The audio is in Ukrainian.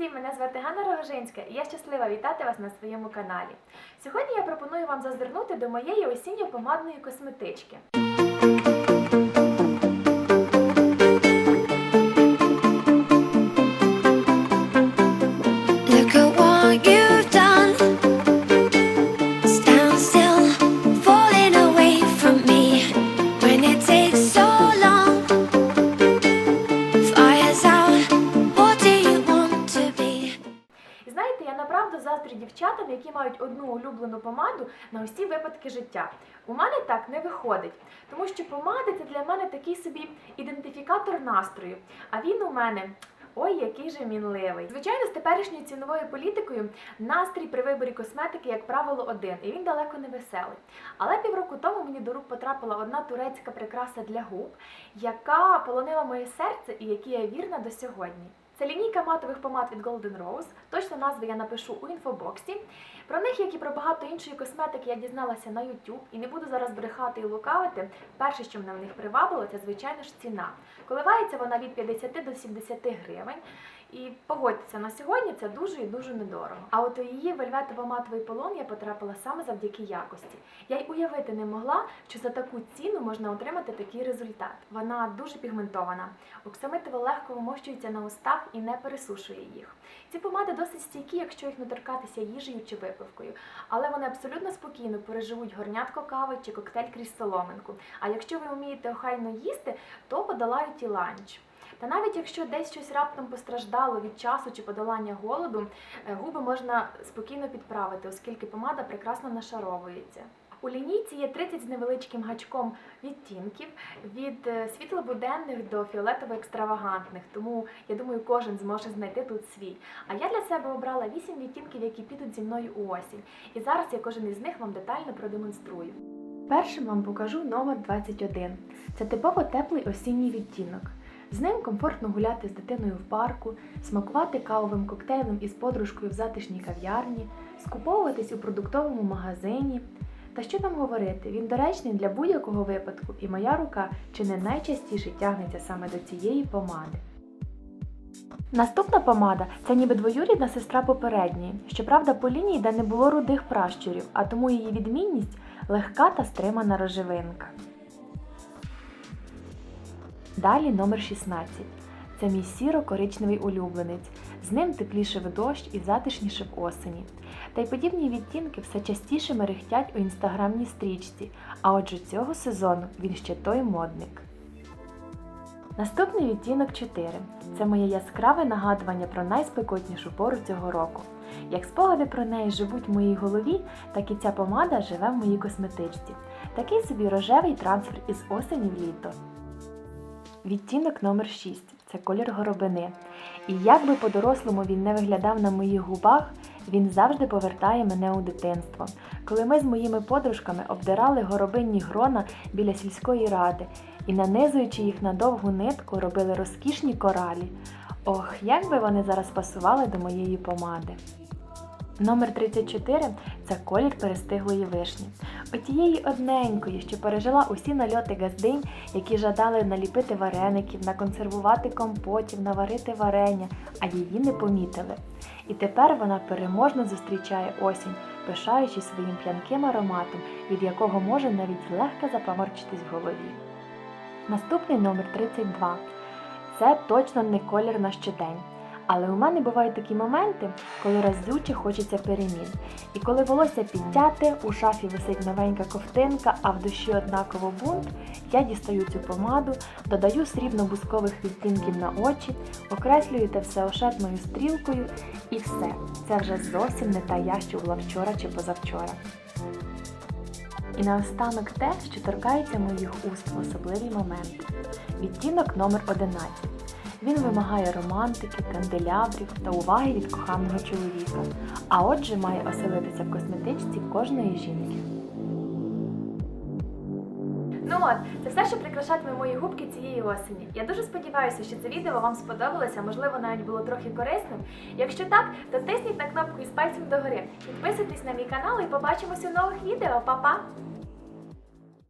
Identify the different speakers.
Speaker 1: всім! Мене звати Ганна Рогожинська і я щаслива вітати вас на своєму каналі. Сьогодні я пропоную вам зазирнути до моєї осінньо-помадної косметички. Дівчатам, які мають одну улюблену помаду на усі випадки життя. У мене так не виходить, тому що помада це для мене такий собі ідентифікатор настрою. А він у мене. Ой, який же мінливий. Звичайно, з теперішньою ціновою політикою настрій при виборі косметики, як правило, один, і він далеко не веселий. Але півроку тому мені до рук потрапила одна турецька прикраса для губ, яка полонила моє серце і якій я вірна до сьогодні. Це лінійка матових помад від Golden Rose. Точно назви я напишу у інфобоксі. Про них, як і про багато іншої косметики, я дізналася на YouTube і не буду зараз брехати і лукавити. Перше, що мене в них привабило, це звичайно ж ціна. Коливається вона від 50 до 70 гривень. І погодьтеся, на сьогодні це дуже і дуже недорого. А от у її вельветово-матовий полон я потрапила саме завдяки якості. Я й уявити не могла, що за таку ціну можна отримати такий результат. Вона дуже пігментована. Оксамитово легко вимощується на устах і не пересушує їх. Ці помади досить стійкі, якщо їх не торкатися їжею чи випивкою, але вони абсолютно спокійно переживуть горнятко кави чи коктейль крізь соломинку. А якщо ви вмієте охайно їсти, то подолають і ланч. Та навіть якщо десь щось раптом постраждало від часу чи подолання голоду, е, губи можна спокійно підправити, оскільки помада прекрасно нашаровується. У лінійці є 30 з невеличким гачком відтінків від е, світлобуденних до фіолетово-екстравагантних, тому я думаю, кожен зможе знайти тут свій. А я для себе обрала 8 відтінків, які підуть зі мною у осінь. І зараз я кожен із них вам детально продемонструю. Першим вам покажу номер 21. Це типово теплий осінній відтінок. З ним комфортно гуляти з дитиною в парку, смакувати кавовим коктейлем із подружкою в затишній кав'ярні, скуповуватись у продуктовому магазині. Та що там говорити, він доречний для будь-якого випадку, і моя рука чи не найчастіше тягнеться саме до цієї помади. Наступна помада це ніби двоюрідна сестра попередньої. Щоправда, по лінії, де не було рудих пращурів, а тому її відмінність легка та стримана рожевинка. Далі номер 16. Це мій сіро-коричневий улюбленець. З ним тепліше в дощ і затишніше в осені. Та й подібні відтінки все частіше мерехтять у інстаграмній стрічці, а отже цього сезону він ще той модник. Наступний відтінок 4. Це моє яскраве нагадування про найспекотнішу пору цього року. Як спогади про неї живуть в моїй голові, так і ця помада живе в моїй косметичці. Такий собі рожевий трансфер із осені в літо. Відтінок номер 6 це колір горобини. І як би по-дорослому він не виглядав на моїх губах, він завжди повертає мене у дитинство, коли ми з моїми подружками обдирали горобинні грона біля сільської ради і, нанизуючи їх на довгу нитку, робили розкішні коралі. Ох, як би вони зараз пасували до моєї помади. Номер 34 це колір перестиглої вишні. Отієї одненької, що пережила усі нальоти газдинь, які жадали наліпити вареників, наконсервувати компотів, наварити варення, а її не помітили. І тепер вона переможно зустрічає осінь, пишаючись своїм п'янким ароматом, від якого може навіть злегка запаморчитись в голові. Наступний номер 32. Це точно не колір на щодень. Але у мене бувають такі моменти, коли разюче хочеться перемін. І коли волосся підтяте, у шафі висить новенька ковтинка, а в душі однаково бунт, я дістаю цю помаду, додаю срібно-бускових відтінків на очі, окреслюю те все ошетною стрілкою, і все. Це вже зовсім не та я, що була вчора чи позавчора. І наостанок те, що торкається моїх уст в особливі моменти. Відтінок номер 11. Він вимагає романтики, канделябрів та уваги від коханого чоловіка, а отже має оселитися в косметичці кожної жінки. Ну от, це все, що прикрашатиме мої губки цієї осені. Я дуже сподіваюся, що це відео вам сподобалося, можливо, навіть було трохи корисним. Якщо так, то тисніть на кнопку із пальцем догори. Підписуйтесь на мій канал і побачимося у нових відео. Па-па!